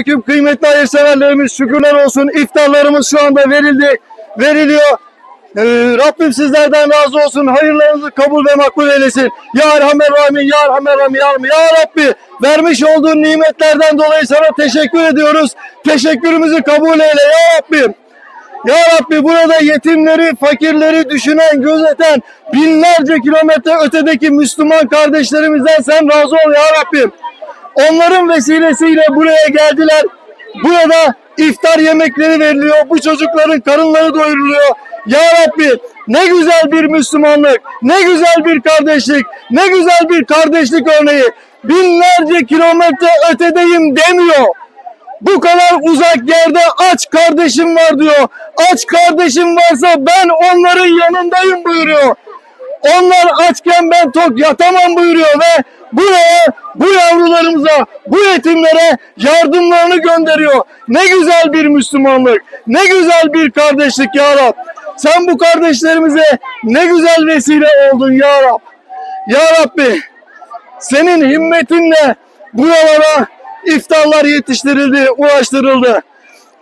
aleyküm kıymetli hayırseverlerimiz şükürler olsun. İftarlarımız şu anda verildi, veriliyor. Ee, Rabbim sizlerden razı olsun. Hayırlarınızı kabul ve makbul eylesin. Ya Erhamer Rahim, Ya Erhamer Rahim, Ya, Rahim. ya Rabbi vermiş olduğun nimetlerden dolayı sana teşekkür ediyoruz. Teşekkürümüzü kabul eyle Ya Rabbim. Ya Rabbi burada yetimleri, fakirleri düşünen, gözeten binlerce kilometre ötedeki Müslüman kardeşlerimizden sen razı ol Ya Rabbim. Onların vesilesiyle buraya geldiler. Burada iftar yemekleri veriliyor. Bu çocukların karınları doyuruluyor. Ya Rabbi ne güzel bir Müslümanlık, ne güzel bir kardeşlik, ne güzel bir kardeşlik örneği. Binlerce kilometre ötedeyim demiyor. Bu kadar uzak yerde aç kardeşim var diyor. Aç kardeşim varsa ben onların yanındayım buyuruyor. Onlar açken ben tok yatamam buyuruyor ve buraya bu yavrularımıza, bu yetimlere yardımlarını gönderiyor. Ne güzel bir Müslümanlık, ne güzel bir kardeşlik ya Rab. Sen bu kardeşlerimize ne güzel vesile oldun ya Rab. Ya Rabbi senin himmetinle buralara iftarlar yetiştirildi, ulaştırıldı.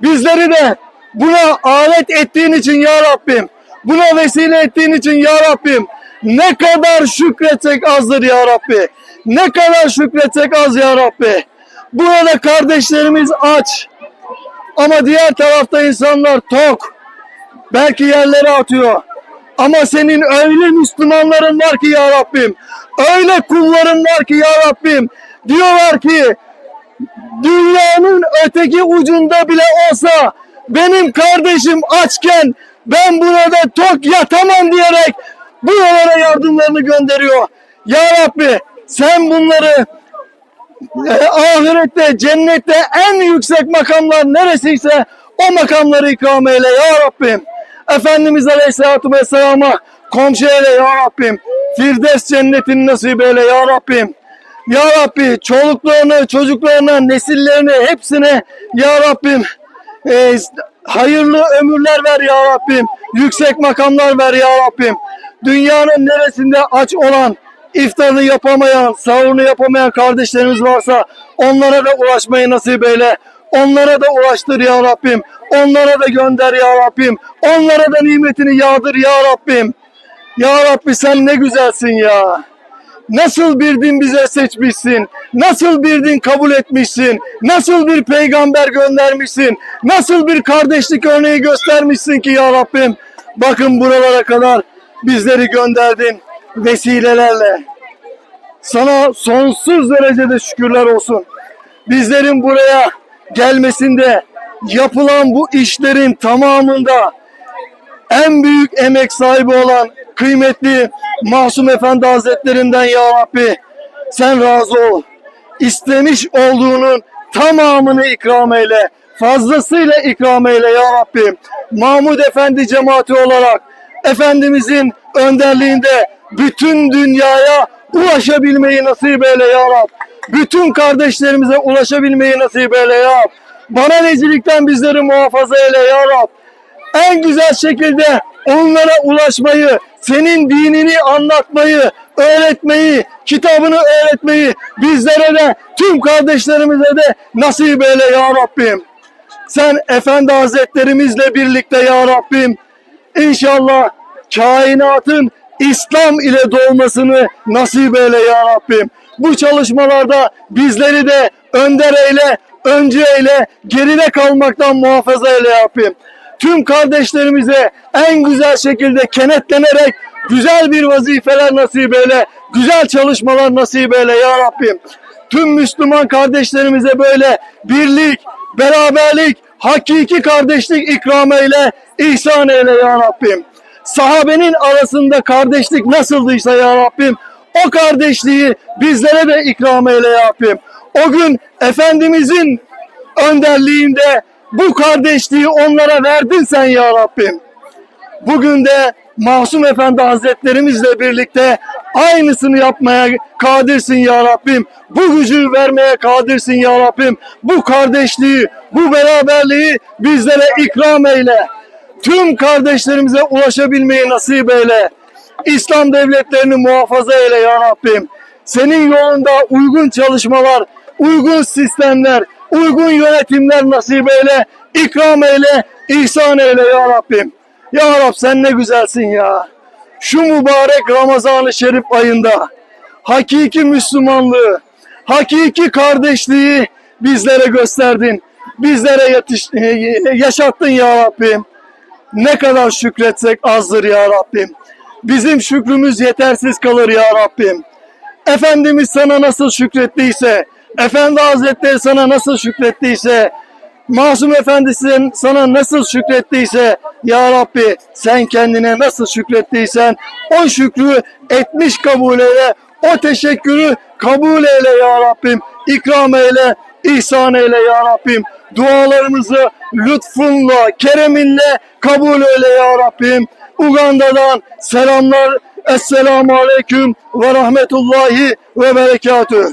Bizleri de buna alet ettiğin için ya Rabbim, buna vesile ettiğin için ya Rabbim, ne kadar şükretsek azdır ya Rabbi. Ne kadar şükretsek az ya Rabbi. Burada kardeşlerimiz aç. Ama diğer tarafta insanlar tok. Belki yerlere atıyor. Ama senin öyle Müslümanların var ki ya Rabbim. Öyle kulların var ki ya Rabbim. Diyorlar ki dünyanın öteki ucunda bile olsa benim kardeşim açken ben burada tok yatamam diyerek buralara yardımlarını gönderiyor. Ya Rabbi sen bunları e, ahirette, cennette en yüksek makamlar neresiyse o makamları ikram eyle ya Rabbim. Efendimiz Aleyhisselatü Vesselam'a komşu eyle ya Rabbim. Firdevs cennetini nasip eyle ya Rabbim. Ya Rabbi çoluklarını, çocuklarına, nesillerini hepsine Ya Rabbim e, hayırlı ömürler ver Ya Rabbim. Yüksek makamlar ver Ya Rabbim. Dünyanın neresinde aç olan, iftarını yapamayan, sahurunu yapamayan kardeşlerimiz varsa onlara da ulaşmayı nasip eyle. Onlara da ulaştır Ya Rabbim. Onlara da gönder Ya Rabbim. Onlara da nimetini yağdır Ya Rabbim. Ya Rabbi sen ne güzelsin ya. Nasıl bir din bize seçmişsin? Nasıl bir din kabul etmişsin? Nasıl bir peygamber göndermişsin? Nasıl bir kardeşlik örneği göstermişsin ki ya Rabbim? Bakın buralara kadar bizleri gönderdin vesilelerle. Sana sonsuz derecede şükürler olsun. Bizlerin buraya gelmesinde yapılan bu işlerin tamamında en büyük emek sahibi olan kıymetli Masum Efendi Hazretlerinden ya Rabbi sen razı ol. İstemiş olduğunun tamamını ikram eyle. Fazlasıyla ikram eyle ya Rabbi. Mahmud Efendi cemaati olarak Efendimizin önderliğinde bütün dünyaya ulaşabilmeyi nasip eyle ya Rab. Bütün kardeşlerimize ulaşabilmeyi nasip eyle ya Rab. Bana necilikten bizleri muhafaza eyle ya Rab en güzel şekilde onlara ulaşmayı, senin dinini anlatmayı, öğretmeyi, kitabını öğretmeyi bizlere de tüm kardeşlerimize de nasip eyle ya Rabbim. Sen Efendi Hazretlerimizle birlikte ya Rabbim inşallah kainatın İslam ile doğmasını nasip eyle ya Rabbim. Bu çalışmalarda bizleri de önder eyle, önce eyle, geride kalmaktan muhafaza eyle ya Rabbim tüm kardeşlerimize en güzel şekilde kenetlenerek güzel bir vazifeler nasip eyle, güzel çalışmalar nasip eyle ya Rabbim. Tüm Müslüman kardeşlerimize böyle birlik, beraberlik, hakiki kardeşlik ikram eyle, ihsan eyle ya Rabbim. Sahabenin arasında kardeşlik nasıldıysa ya Rabbim, o kardeşliği bizlere de ikram eyle ya Rabbim. O gün Efendimizin önderliğinde bu kardeşliği onlara verdin sen ya Rabbim. Bugün de Masum Efendi Hazretlerimizle birlikte aynısını yapmaya kadirsin ya Rabbim. Bu gücü vermeye kadirsin ya Rabbim. Bu kardeşliği, bu beraberliği bizlere ikram eyle. Tüm kardeşlerimize ulaşabilmeyi nasip eyle. İslam devletlerini muhafaza eyle ya Rabbim. Senin yolunda uygun çalışmalar, uygun sistemler, uygun yönetimler nasip eyle, ikram eyle, ihsan eyle ya Rabbim. Ya Rab sen ne güzelsin ya. Şu mübarek Ramazan-ı Şerif ayında hakiki Müslümanlığı, hakiki kardeşliği bizlere gösterdin. Bizlere yetiş, e, yaşattın ya Rabbim. Ne kadar şükretsek azdır ya Rabbim. Bizim şükrümüz yetersiz kalır ya Rabbim. Efendimiz sana nasıl şükrettiyse, Efendi Hazretleri sana nasıl şükrettiyse, Masum Efendi sen- sana nasıl şükrettiyse, Ya Rabbi sen kendine nasıl şükrettiysen, o şükrü etmiş kabul eyle, o teşekkürü kabul eyle Ya Rabbim, ikram eyle, ihsan eyle Ya Rabbim. Dualarımızı lütfunla, kereminle kabul eyle Ya Rabbim. Uganda'dan selamlar. Esselamu Aleyküm ve Rahmetullahi ve Berekatüh.